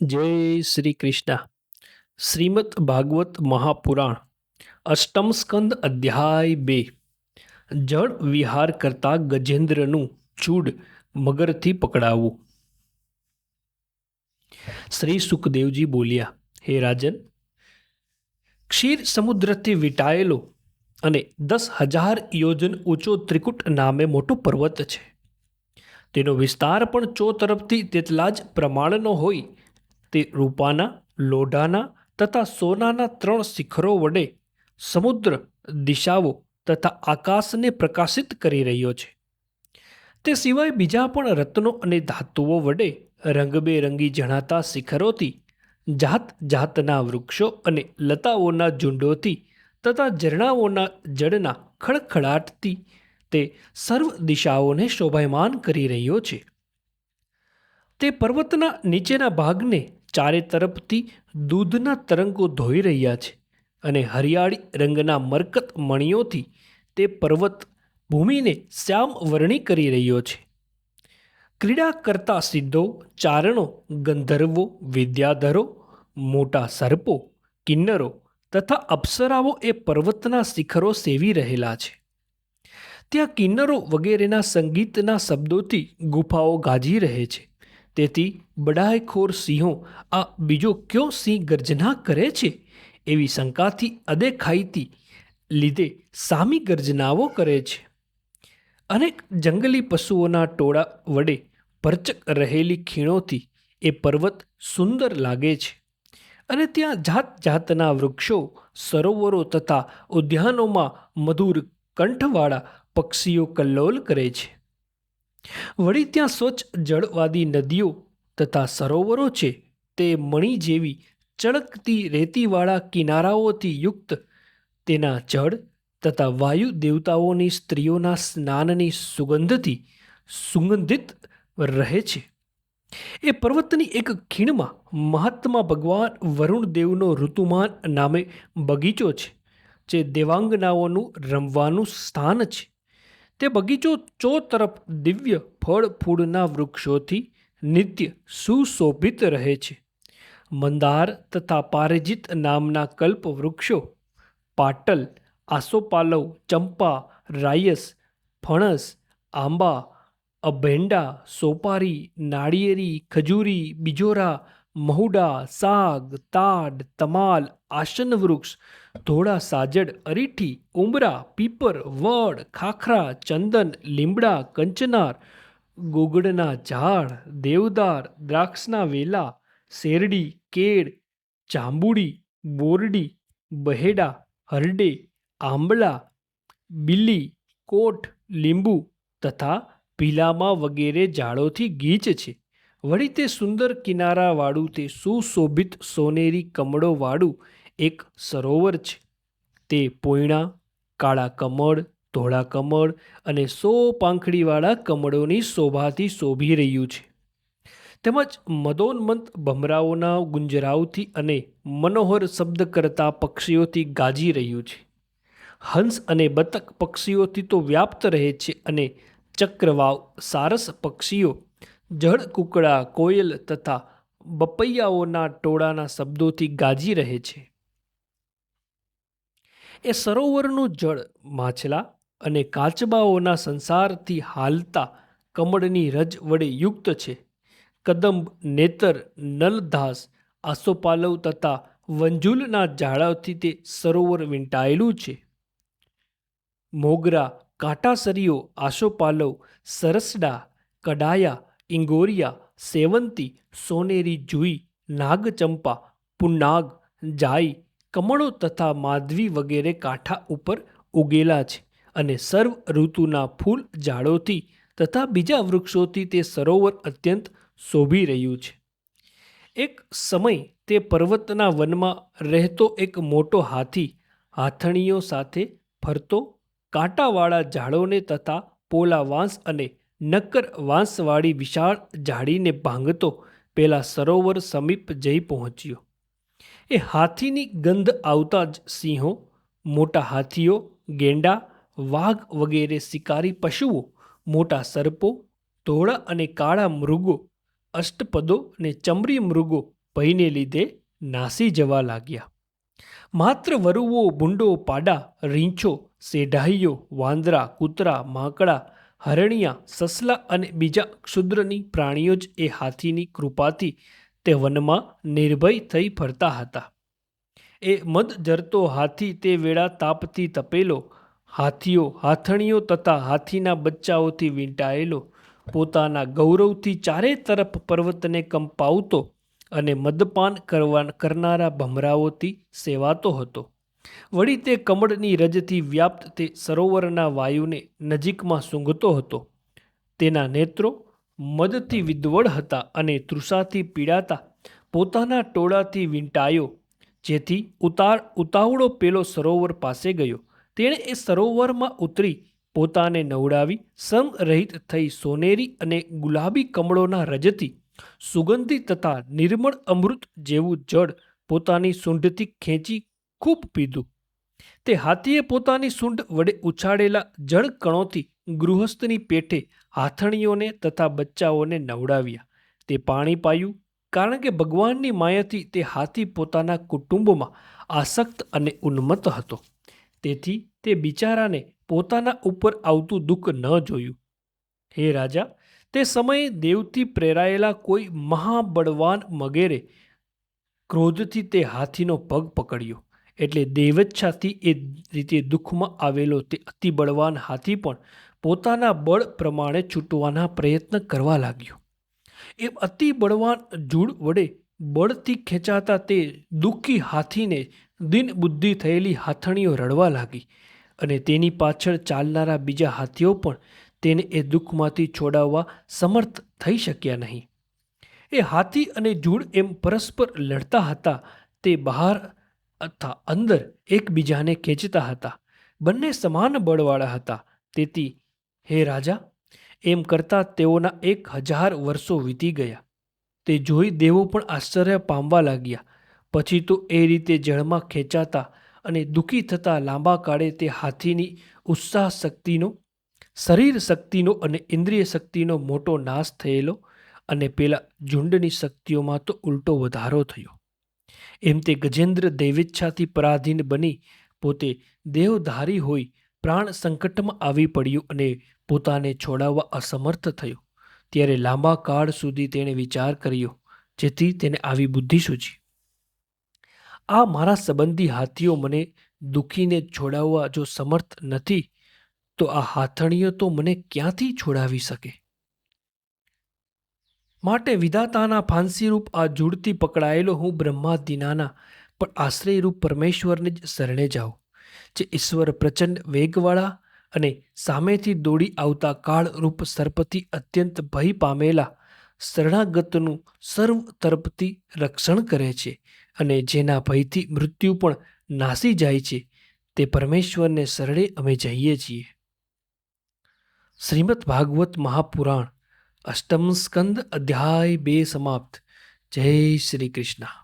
જય શ્રી કૃષ્ણ. શ્રીમદ ભાગવત મહાપુરાણ, અષ્ટમ સ્કંદ અધ્યાય બે. જળ વિહાર કરતા ગજેન્દ્રનું ચૂડ મગરથી પકડાવવું શ્રી સુખદેવજી બોલ્યા, હે રાજન, ક્ષીર સમુદ્રથી વિટાયેલો અને દસ હજાર યોજન ઊંચો ત્રિકુટ નામે મોટો પર્વત છે. તેનો વિસ્તાર પણ ચો તરફથી તેટલા જ પ્રમાણનો હોય તે રૂપાના, લોઢાના તથા સોનાના ત્રણ શિખરો વડે સમુદ્ર દિશાઓ તથા આકાશને પ્રકાશિત કરી રહ્યો છે. તે સિવાય બીજા પણ રત્નો અને ધાતુઓ વડે રંગબેરંગી જણાતા શિખરોથી જાત જાતના વૃક્ષો અને લતાઓના ઝુંડોથી તથા ઝરણાઓના જળના ખડખડાટથી તે સર્વ દિશાઓને શોભાયમાન કરી રહ્યો છે. તે પર્વતના નીચેના ભાગને ચારે તરફથી દૂધના તરંગો ધોઈ રહ્યા છે અને હરિયાળી રંગના મરકત મણીઓથી તે પર્વત ભૂમિને શ્યામ વર્ણી કરી રહ્યો છે. ક્રીડા કરતા સિદ્ધો, ચારણો, ગંધર્વો, વિદ્યાધરો, મોટા સર્પો, કિન્નરો તથા અપ્સરાઓ એ પર્વતના શિખરો સેવી રહેલા છે. ત્યાં કિન્નરો વગેરેના સંગીતના શબ્દોથી ગુફાઓ ગાજી રહે છે. તેથી બડાયખોર સિંહો આ બીજો કયો સિંહ ગર્જના કરે છે? એવી શંકાથી અદેખાઈથી લીધે સામી ગર્જનાઓ કરે છે. અનેક જંગલી પશુઓના ટોળા વડે પરચક રહેલી ખીણોથી એ પર્વત સુંદર લાગે છે. અને ત્યાં જાત જાતના વૃક્ષો, સરોવરો તથા ઉદ્યાનોમાં મધુર કંઠવાળા પક્ષીઓ કલ્લોલ કરે છે. વળી ત્યાં સ્વચ્છ જળવાદી નદીઓ તથા સરોવરો છે તે મણી જેવી ચળકતી રેતીવાળા કિનારાઓથી યુક્ત. તેના જળ તથા વાયુ દેવતાઓની સ્ત્રીઓના સ્નાનની સુગંધથી સુગંધિત રહે છે. એ પર્વતની એક ખીણમાં મહાત્મા ભગવાન વરુણ દેવનો ઋતુમાન નામે બગીચો છે, જે દેવાંગનાઓનું રમવાનું સ્થાન છે. તે બગીચો ચો તરફ દિવ્ય ફળ ફૂડના વૃક્ષોથી નિત્ય સુશોભિત રહે છે. મંદાર તથા પારિજિત નામના કલ્પ વૃક્ષો, પાટલ, આસોપાલવ, ચંપા, રાયસ, ફણસ, આંબા, અભેંડા, સોપારી, નાળિયેરી, ખજૂરી, બિજોરા મહુડા, સાગ, તાડ, તમાલ, આસન વૃક્ષ, ધોળા સાજડ, અરીઠી, ઉમરા, પીપર, વડ, ખાખરા, ચંદન, લીમડા, કંચનાર, ગોગડના ઝાડ, દેવદાર, દ્રાક્ષના વેલા, શેરડી, કેળ, જાંબુડી, બોરડી, બહેડા, હરડે આંબળા બિલ્લી કોઠ, લીંબુ તથા પીલામાં વગેરે ઝાડોથી ગીચ છે. વળી તે સુંદર કિનારાવાળું તે સુશોભિત સોનેરી કમળોવાળું એક સરોવર છે. તે પોયણા, કાળા કમળ, ધોળા કમળ અને સો પાંખડીવાળા કમળોની શોભાથી શોભી રહ્યું છે. તેમજ મદોન્મંત ભમરાઓના ગુંજરાવથી અને મનોહર શબ્દ કરતા પક્ષીઓથી ગાજી રહ્યું છે. હંસ અને બતક પક્ષીઓથી તો વ્યાપ્ત રહે છે અને ચક્રવાવ, સારસ પક્ષીઓ જળ કુકડા, કોયલ તથા બપૈયાઓના ટોળાના શબ્દોથી ગાજી રહે છે. એ સરોવરનું જળ માછલા અને કાચબાઓના સંસારથી હાલતા કમળની રજ વડે યુક્ત છે. કદંબ, નેતર, નલધાસ, આસોપાલવ તથા વંજુલના ઝાડાઓથી તે સરોવર વીંટાયેલું છે. મોગરા, કાંટાસરીઓ, આસોપાલવ, સરસડા, કડાયા ઇંગોરિયા, સેવંતી, સોનેરી જુઈ, નાગચંપા, પુન્નાગ, જાઈ, કમળો તથા માધવી વગેરે કાંઠા ઉપર ઉગેલા છે અને સર્વ ઋતુના ફૂલ ઝાડોથી તથા બીજા વૃક્ષોથી તે સરોવર અત્યંત શોભી રહ્યું છે. એક સમય તે પર્વતના વનમાં રહેતો એક મોટો હાથી હાથણીઓ સાથે ફરતો, કાંટાવાળા ઝાડોને તથા પોલા વાંસ અને નક્કર વાંસવાળી વિશાળ ઝાડીને ભાંગતો પેલા સરોવર સમીપ જઈ પહોંચ્યો. એ હાથીની ગંધ આવતા જ સિંહો, મોટા હાથીઓ, ગેંડા, વાઘ વગેરે શિકારી પશુઓ, મોટા સર્પો, ધોળા અને કાળા મૃગો, અષ્ટપદો અને ચમરી મૃગો ભયને લીધે નાસી જવા લાગ્યા. માત્ર વરુઓ, ભૂંડો, પાડા, રીંછો, સેઢાઈઓ, વાંદરા, કૂતરા, માંકડા હરણિયા, સસલા અને બીજા ક્ષુદ્રની પ્રાણીઓ જ એ હાથીની કૃપાથી તે વનમાં નિર્ભય થઈ ફરતા હતા. એ મદ જરતો હાથી તે વેળા તાપથી તપેલો, હાથીઓ, હાથણીઓ તથા હાથીના બચ્ચાઓથી વીંટાયેલો, પોતાના ગૌરવથી ચારે તરફ પર્વતને કંપાવતો અને મદપાન કરવા કરનારા ભમરાઓથી સેવાતો હતો. વળી તે કમળની રજથી વ્યાપ્ત તે સરોવરના વાયુને નજીકમાં સૂંઘતો હતો. તેના નેત્રો મદથી વિદ્વળ હતા અને તૃષાથી પીડાતા પોતાના ટોળાથી વીંટાયો, જેથી ઉતાર ઉતાવળો પેલો સરોવર પાસે ગયો. તેણે એ સરોવરમાં ઉતરી પોતાને નવડાવી, સમરહિત થઈ સોનેરી અને ગુલાબી કમળોના રજથી સુગંધી તથા નિર્મળ અમૃત જેવું જળ પોતાની સૂંઢથી ખેંચી ખૂબ પીધું. તે હાથીએ પોતાની સૂંઢ વડે ઉછાળેલા જળ કણોથી ગૃહસ્થની પેઠે હાથણીઓને તથા બચ્ચાઓને નવડાવ્યા. તે પાણી પાયું કારણ કે ભગવાનની માયાથી તે હાથી પોતાના કુટુંબમાં આસક્ત અને ઉન્મત્ત હતો. તેથી તે બિચારાને પોતાના ઉપર આવતું દુઃખ ન જોયું. હે રાજા, તે સમયે દેવથી પ્રેરાયેલા કોઈ મહાબળવાન મગેરે ક્રોધથી તે હાથીનો પગ પકડ્યો. એટલે દેવચ્છાથી એ રીતે દુઃખમાં આવેલો તે અતિ બળવાન હાથી પણ પોતાના બળ પ્રમાણે છૂટવાના પ્રયત્ન કરવા લાગ્યો. એ અતિ બળવાન જૂડ વડે બળથી ખેંચાતા તે દુઃખી હાથીને દિન બુદ્ધિ થયેલી હાથણીઓ રડવા લાગી અને તેની પાછળ ચાલનારા બીજા હાથીઓ પણ તેને એ દુઃખમાંથી છોડાવવા સમર્થ થઈ શક્યા નહીં. એ હાથી અને જૂડ એમ પરસ્પર લડતા હતા તે બહાર અથવા અંદર એકબીજાને ખેંચતા હતા. બંને સમાન બળવાળા હતા. તેથી, હે રાજા, એમ કરતાં તેઓના એક હજાર વર્ષો વીતી ગયા. તે જોઈ દેવો પણ આશ્ચર્ય પામવા લાગ્યા. પછી તો એ રીતે જળમાં ખેંચાતા અને દુઃખી થતા લાંબા કાળે તે હાથીની ઉત્સાહ શક્તિનો, શરીર શક્તિનો અને ઇન્દ્રિય શક્તિનો મોટો નાશ થયેલો અને પેલા ઝુંડની શક્તિઓમાં તો ઉલટો વધારો થયો. એમ તે ગજેન્દ્ર દૈવેચ્છાથી પરાધીન બની, પોતે દેવધારી હોઈ પ્રાણ સંકટમાં આવી પડ્યું અને પોતાને છોડાવવા અસમર્થ થયો. ત્યારે લાંબા કાળ સુધી તેણે વિચાર કર્યો, જેથી તેને આવી બુદ્ધિ સૂચી આ મારા સંબંધી હાથીઓ મને દુખીને છોડાવવા જો સમર્થ નથી, તો આ હાથણીઓ તો મને ક્યાંથી છોડાવી શકે? માટે વિધાતાના ફાંસીરૂપ આ જૂડથી પકડાયેલો હું બ્રહ્માદિનાના પણ આશ્રયરૂપ પરમેશ્વરને જ શરણે જાઉં, જે ઈશ્વર પ્રચંડ વેગવાળા અને સામેથી દોડી આવતા કાળરૂપ સર્પથી અત્યંત ભય પામેલા શરણાગતનું સર્વ તર્પથી રક્ષણ કરે છે અને જેના ભયથી મૃત્યુ પણ નાસી જાય છે, તે પરમેશ્વરને શરણે અમે જઈએ છીએ. શ્રીમદ ભાગવત મહાપુરાણ અષ્ટમ સ્કંદ અધ્યાય બે સમાપ્ત જય શ્રી કૃષ્ણ